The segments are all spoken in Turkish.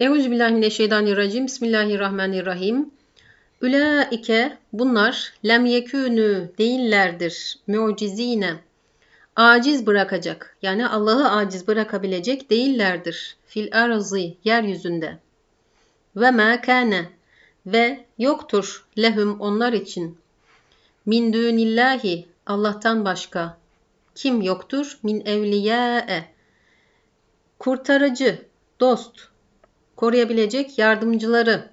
Euzubillahimineşşeytanirracim. Bismillahirrahmanirrahim. Ülaike bunlar lem yekûnü değillerdir. Mucizine. Aciz bırakacak. Yani Allah'ı aciz bırakabilecek değillerdir. Fil arzı yeryüzünde. Ve ma kâne ve yoktur lehum onlar için. Min dunillahi Allah'tan başka. Kim yoktur? Min evliyâe. Kurtarıcı, dost, koruyabilecek yardımcıları.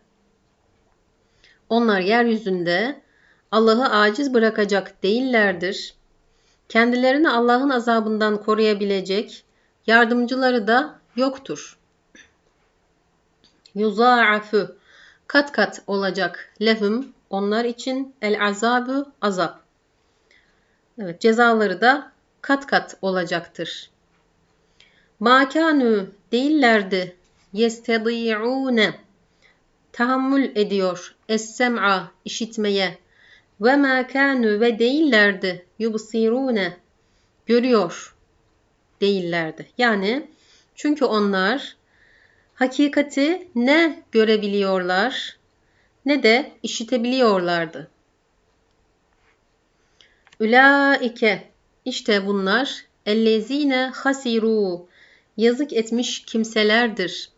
Onlar yeryüzünde Allah'ı aciz bırakacak değillerdir. Kendilerini Allah'ın azabından koruyabilecek yardımcıları da yoktur. Yuza'afu kat kat olacak lehum onlar için el azabu azap. Evet cezaları da kat kat olacaktır. Makanu değillerdi yestedi'une tahammül ediyor es-sem'a işitmeye ve ma kanu ve değillerdi yubsirune görüyor değillerdi. Yani çünkü onlar hakikati ne görebiliyorlar ne de işitebiliyorlardı. Ülaike işte bunlar ellezine hasiru yazık etmiş kimselerdir.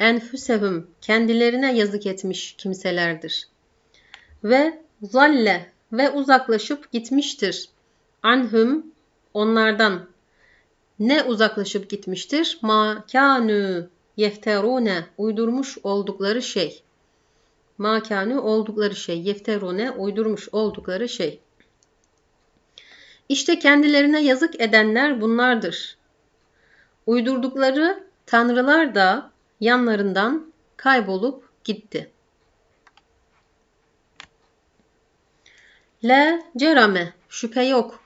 Enfüsehum kendilerine yazık etmiş kimselerdir. Ve zalle ve uzaklaşıp gitmiştir. Anhum onlardan ne uzaklaşıp gitmiştir? Ma kânü yefterune uydurmuş oldukları şey. Ma kânü oldukları şey. Yefterune uydurmuş oldukları şey. İşte kendilerine yazık edenler bunlardır. Uydurdukları tanrılar da yanlarından kaybolup gitti. La cerame şüphe yok.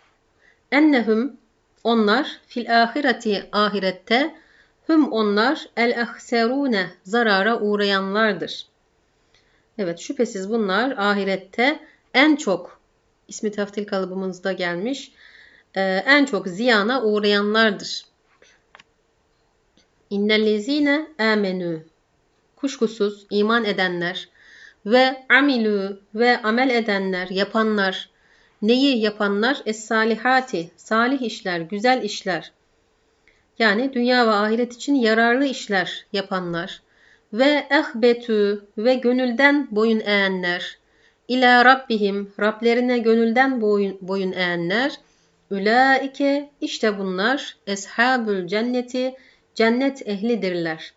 Ennehum onlar fil ahireti ahirette hüm onlar el ahserune zarara uğrayanlardır. Evet şüphesiz bunlar ahirette en çok ismi teftil kalıbımızda gelmiş en çok ziyana uğrayanlardır. İnnellezine amenü. Kuşkusuz iman edenler ve amilü ve amel edenler, yapanlar. Neyi yapanlar? Es-salihati, salih işler, güzel işler. Yani dünya ve ahiret için yararlı işler yapanlar. Ve ehbetü ve gönülden boyun eğenler. İlâ rabbihim, Rablerine gönülden boyun, boyun eğenler. Ülaike, işte bunlar, eshabül cenneti, cennet ehlidirler.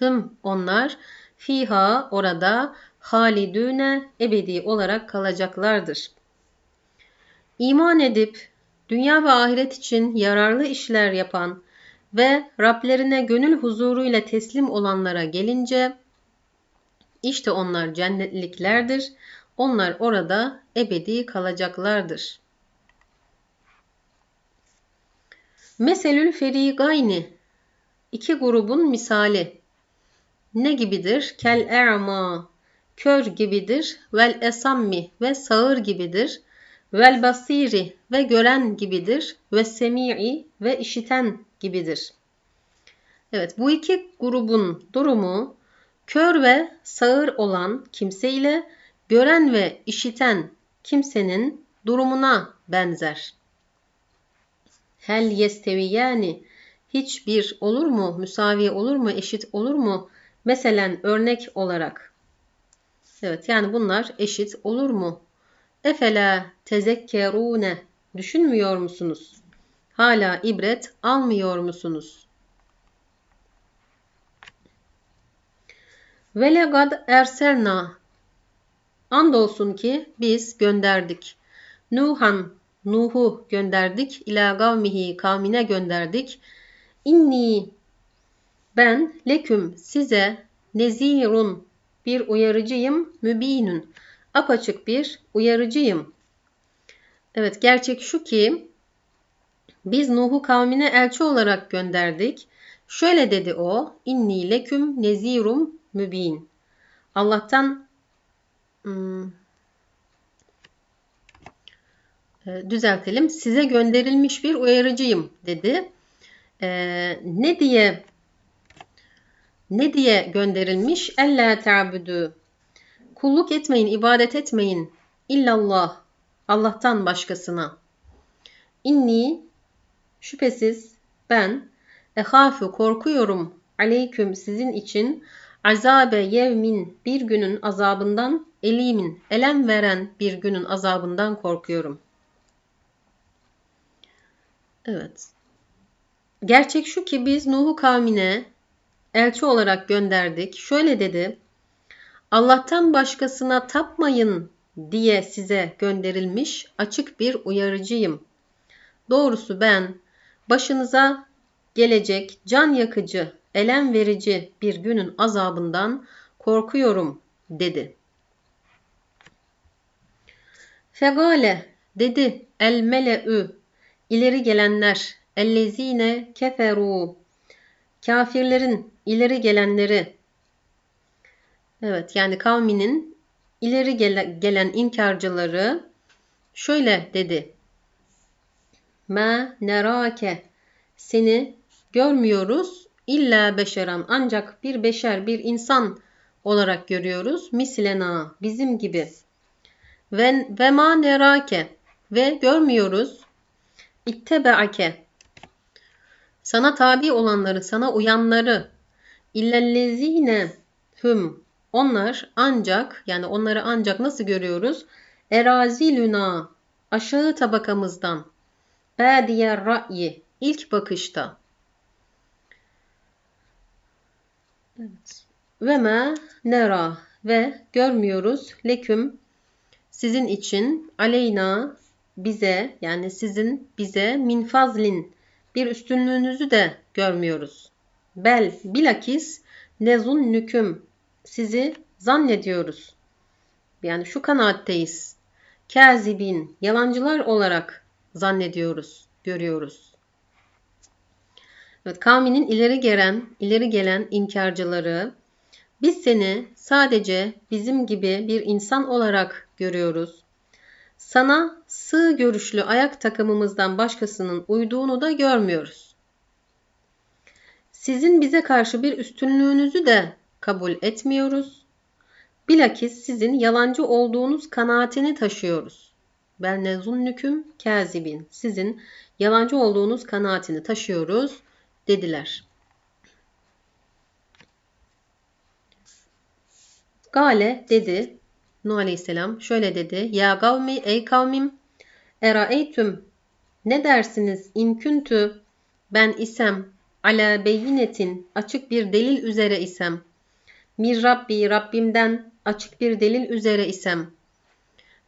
Hüm onlar fiha orada halidüne ebedi olarak kalacaklardır. İman edip dünya ve ahiret için yararlı işler yapan ve Rablerine gönül huzuruyla teslim olanlara gelince işte onlar cennetliklerdir. Onlar orada ebedi kalacaklardır. Meselül ferigayni iki grubun misali ne gibidir? Kel e'ma kör gibidir. Vel esammi ve sağır gibidir. Vel basiri ve gören gibidir. Ve semi'i ve işiten gibidir. Evet bu iki grubun durumu kör ve sağır olan kimse ile gören ve işiten kimsenin durumuna benzer. Hel yesteviyani hiçbir olur mu, müsavi olur mu, eşit olur mu? Meselen örnek olarak. Evet yani bunlar eşit olur mu? Efela tezekkerune düşünmüyor musunuz? Hala ibret almıyor musunuz? Ve legad erselna andolsun ki biz gönderdik. Nuhan Nuh'u gönderdik. İlâ gavmihi kavmine gönderdik. İnni ben leküm size nezirun bir uyarıcıyım. Mübinun apaçık bir uyarıcıyım. Evet gerçek şu ki biz Nuh'u kavmine elçi olarak gönderdik. Şöyle dedi o. İnni leküm nezirum mübin. Allah'tan hmm, e, düzeltelim. Size gönderilmiş bir uyarıcıyım dedi. E, ne diye ne diye gönderilmiş? Ella ta'budu. Kulluk etmeyin, ibadet etmeyin. İllallah. Allah'tan başkasına. İnni şüphesiz ben ehafu korkuyorum aleyküm sizin için azabe yevmin bir günün azabından elimin elem veren bir günün azabından korkuyorum. Evet. Gerçek şu ki biz Nuh'u kavmine elçi olarak gönderdik. Şöyle dedi. Allah'tan başkasına tapmayın diye size gönderilmiş açık bir uyarıcıyım. Doğrusu ben başınıza gelecek can yakıcı, elem verici bir günün azabından korkuyorum dedi. Fegale dedi el mele'ü ileri gelenler ellezine keferu kafirlerin ileri gelenleri evet yani kavminin ileri gelen inkarcıları şöyle dedi. Ma nerake seni görmüyoruz illa beşeran ancak bir beşer bir insan olarak görüyoruz. Mislena bizim gibi. Ve, ve ma nerake ve görmüyoruz. İttebeake sana tabi olanları, sana uyanları. İllellezine hüm. Onlar ancak yani onları ancak nasıl görüyoruz? Eraziluna aşağı tabakamızdan. Badiyer ra'yi ilk bakışta. Evet. Ve ma nera ve görmüyoruz. Leküm. Sizin için. Aleyna bize yani sizin bize min fazlin bir üstünlüğünüzü de görmüyoruz. Bel bilakis nezun nüküm sizi zannediyoruz. Yani şu kanaatteyiz. Kazibin yalancılar olarak zannediyoruz, görüyoruz. Evet, kavminin ileri gelen, ileri gelen inkarcıları biz seni sadece bizim gibi bir insan olarak görüyoruz. Sana sığ görüşlü ayak takımımızdan başkasının uyduğunu da görmüyoruz. Sizin bize karşı bir üstünlüğünüzü de kabul etmiyoruz. Bilakis sizin yalancı olduğunuz kanaatini taşıyoruz. Ben nezunnüküm kazibin. Sizin yalancı olduğunuz kanaatini taşıyoruz dediler. Gale dedi Nuh Aleyhisselam şöyle dedi. Ya kavmi ey kavmim eraeytüm ne dersiniz? İnküntü ben isem ala beyinetin açık bir delil üzere isem. Mir Rabbi Rabbimden açık bir delil üzere isem.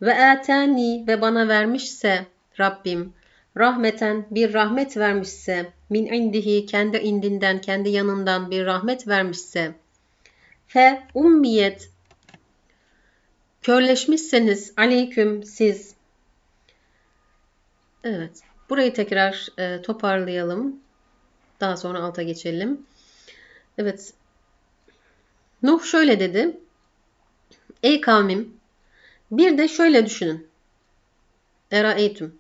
Ve atani ve bana vermişse Rabbim rahmeten bir rahmet vermişse min indihi kendi indinden kendi yanından bir rahmet vermişse. Fe ummiyet körleşmişseniz aleyküm siz. Evet burayı tekrar e, toparlayalım. Daha sonra alta geçelim. Evet. Nuh şöyle dedi. Ey kavmim bir de şöyle düşünün. Era eğitim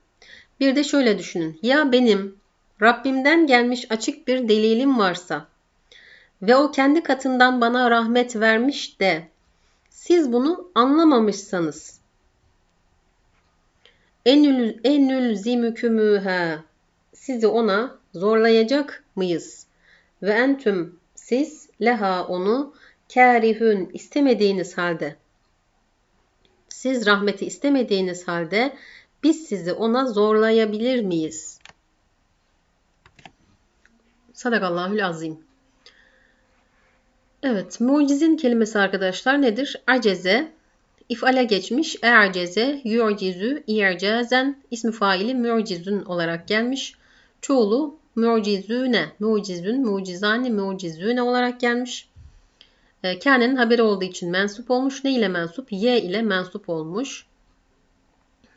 bir de şöyle düşünün. Ya benim Rabbimden gelmiş açık bir delilim varsa ve o kendi katından bana rahmet vermiş de siz bunu anlamamışsanız enül, enül zimükümüha sizi ona zorlayacak mıyız? Ve entüm siz leha onu kârihün istemediğiniz halde siz rahmeti istemediğiniz halde biz sizi ona zorlayabilir miyiz? Sadakallahül azim. Evet, mucizin kelimesi arkadaşlar nedir? Aceze, ifale geçmiş, e'aceze, yu'cizü, i'cazen, ismi faili mucizün olarak gelmiş. Çoğulu mucizüne, mucizün, mucizani, mucizüne olarak gelmiş. E, Kâne'nin haberi olduğu için mensup olmuş. Ne ile mensup? Y ile mensup olmuş.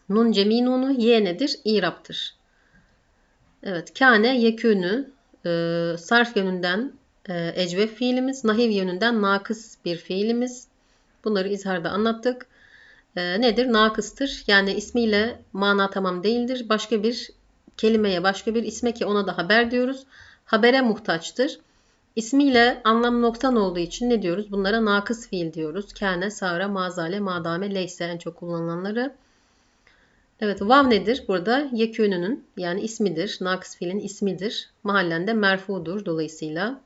Nun cemi nunu ye nedir? İraptır. Evet. Kâne yekûnü e, sarf yönünden ecvef fiilimiz. Nahiv yönünden nakıs bir fiilimiz. Bunları izharda anlattık. E, nedir? Nakıstır. Yani ismiyle mana tamam değildir. Başka bir kelimeye, başka bir isme ki ona da haber diyoruz. Habere muhtaçtır. İsmiyle anlam noktan olduğu için ne diyoruz? Bunlara nakıs fiil diyoruz. Kâne, sara, mazale, madame, leyse en çok kullanılanları. Evet vav nedir? Burada yekûnünün yani ismidir. Nakıs fiilin ismidir. Mahallende merfudur dolayısıyla.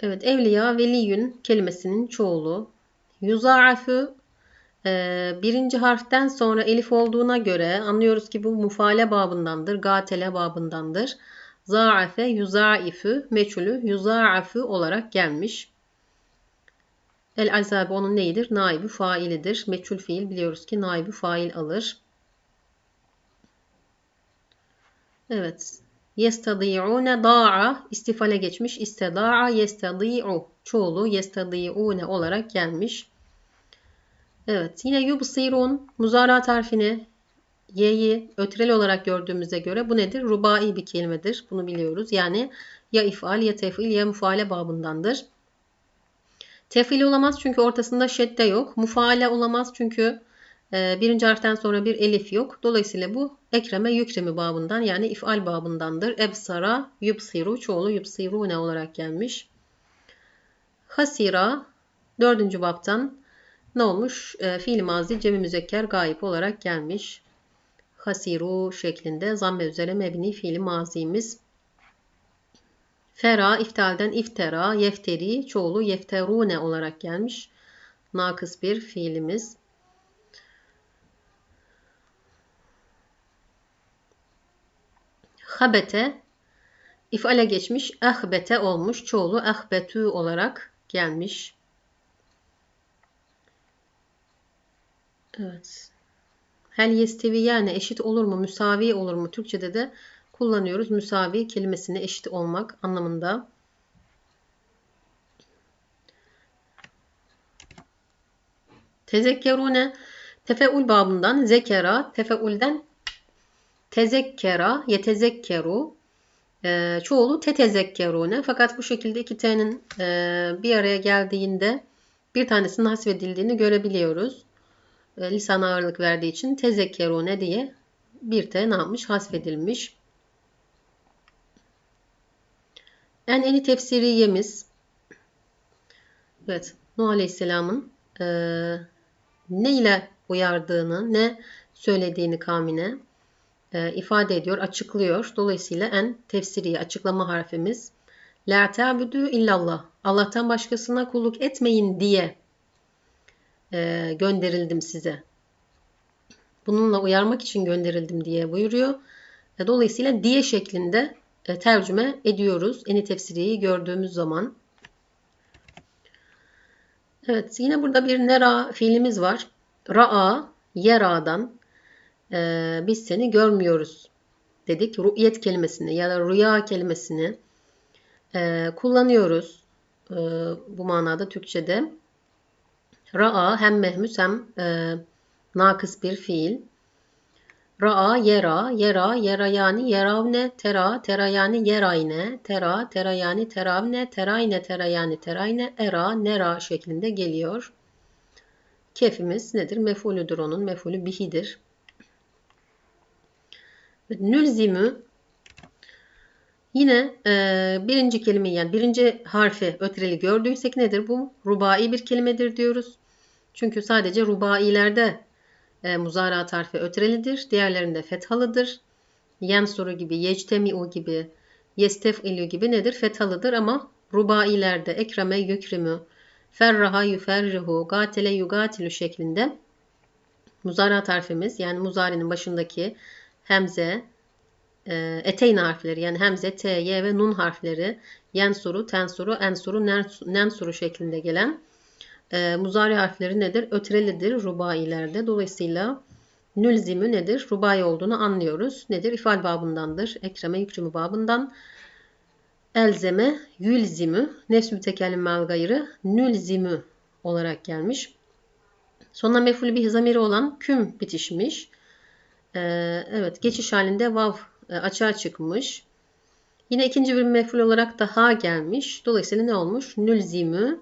Evet evliya veliyün kelimesinin çoğulu. Yuza'afü e, birinci harften sonra elif olduğuna göre anlıyoruz ki bu mufale babındandır. Gatele babındandır. Za'afe yuza'ifü meçhulü yuza'afü olarak gelmiş. El azabi onun neyidir? Naibi failidir. Meçhul fiil biliyoruz ki naibi fail alır. Evet. Yestadi'une da'a istifale geçmiş. İsteda'a yestadi'u çoğulu yestadi'une olarak gelmiş. Evet. Yine yubsirun muzarat harfini y'yi ötrel olarak gördüğümüze göre bu nedir? Rubai bir kelimedir. Bunu biliyoruz. Yani ya ifal ya tefil ya mufaale babındandır. Tefil olamaz çünkü ortasında şedde yok. Mufaale olamaz çünkü birinci harften sonra bir elif yok. Dolayısıyla bu ekreme yükremi babından yani ifal babındandır. Ebsara yubsiru çoğulu yubsirune olarak gelmiş. Hasira dördüncü babtan ne olmuş? E, fiil mazi cemi müzekker gayip olarak gelmiş. Hasiru şeklinde zamme üzere mebni fiili mazimiz. Fera iftalden iftera, yefteri çoğulu yefterune olarak gelmiş. Nakıs bir fiilimiz. Habete ifale geçmiş, ahbete olmuş. Çoğulu ahbetü olarak gelmiş. Evet. Hel yestevi yani eşit olur mu, müsavi olur mu? Türkçede de kullanıyoruz. Müsavi kelimesine eşit olmak anlamında. Tezekkerune tefeul babından zekera, tefeulden tezekkera, yetezekkeru, e, çoğulu tetezekkerune. Fakat bu şekilde iki t'nin e, bir araya geldiğinde bir tanesinin hasfedildiğini görebiliyoruz. E, lisana ağırlık verdiği için tezekkerune diye bir t ne yapmış? Hasfedilmiş. En eni tefsiriyemiz evet Nuh Aleyhisselam'ın e, ne ile uyardığını, ne söylediğini kavmine e, ifade ediyor, açıklıyor. Dolayısıyla en tefsiri açıklama harfimiz La ta'budu illallah. Allah'tan başkasına kulluk etmeyin diye e, gönderildim size. Bununla uyarmak için gönderildim diye buyuruyor. E, dolayısıyla diye şeklinde tercüme ediyoruz. Eni tefsiriyi gördüğümüz zaman. Evet yine burada bir nera fiilimiz var. Ra'a, yera'dan e, biz seni görmüyoruz dedik. Ru'yet kelimesini ya da rüya kelimesini e, kullanıyoruz. E, bu manada Türkçe'de. Ra'a hem mehmus hem e, nakıs bir fiil. Ra'a, yera, yera, yera yani yeravne, tera, tera yani yerayne, tera, tera yani teravne, terayne, tera yani terayne, era, nera şeklinde geliyor. Kefimiz nedir? Mefulüdür onun. Mefulü bihidir. Nülzimü yine e, birinci kelime yani birinci harfi ötreli gördüysek nedir bu? Rubai bir kelimedir diyoruz. Çünkü sadece rubailerde e, muzara harfi ötrelidir. Diğerlerinde fethalıdır. Yensuru gibi, yectemi'u gibi, yestef'ilü gibi nedir? Fethalıdır ama rubailerde ekreme yükrimü, ferraha yuferrihu, gatele yugatilü şeklinde muzara harfimiz yani muzarinin başındaki hemze, e, eteyn harfleri yani hemze, t, y ve nun harfleri yensuru, tensuru, ensuru, nensuru şeklinde gelen e, muzari harfleri nedir? Ötrelidir rubailerde. Dolayısıyla nülzimü nedir? Rubai olduğunu anlıyoruz. Nedir? İfal babındandır. Ekreme yükrümü babından. Elzeme, yülzimü, nefs mütekellim mal gayrı, nülzimü olarak gelmiş. Sonra meful bir zamiri olan küm bitişmiş. Ee, evet geçiş halinde vav e, açığa çıkmış. Yine ikinci bir meful olarak da ha gelmiş. Dolayısıyla ne olmuş? Nülzimü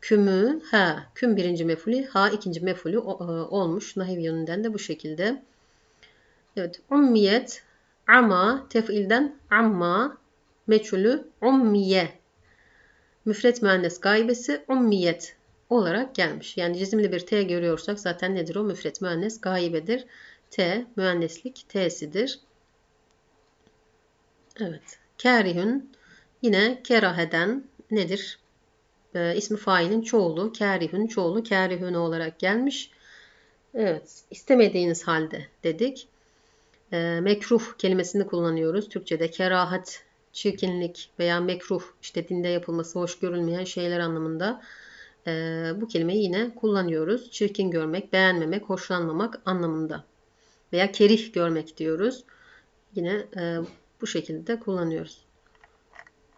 kümü ha küm birinci mefulü ha ikinci mefulü e, olmuş. Nahiv yönünden de bu şekilde. Evet ummiyet ama tefilden amma meçhulü ummiye. Müfret müennes gaibesi ummiyet olarak gelmiş. Yani cizimli bir T görüyorsak zaten nedir o? Müfret müennes gaibedir. T müenneslik T'sidir. Evet. Kârihün yine keraheden nedir? Ee, ismi failin çoğulu. Kârihün çoğulu kârihün olarak gelmiş. Evet. istemediğiniz halde dedik. Ee, mekruh kelimesini kullanıyoruz. Türkçe'de kerahat, çirkinlik veya mekruh işte dinde yapılması hoş görülmeyen şeyler anlamında ee, bu kelimeyi yine kullanıyoruz. Çirkin görmek, beğenmemek, hoşlanmamak anlamında. Veya kerih görmek diyoruz. Yine e, bu şekilde kullanıyoruz.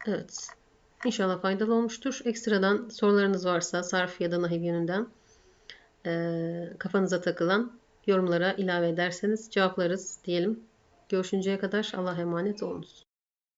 Evet. İnşallah faydalı olmuştur. Ekstradan sorularınız varsa sarf ya da nahiv yönünden e, kafanıza takılan yorumlara ilave ederseniz cevaplarız diyelim. Görüşünceye kadar Allah'a emanet olunuz.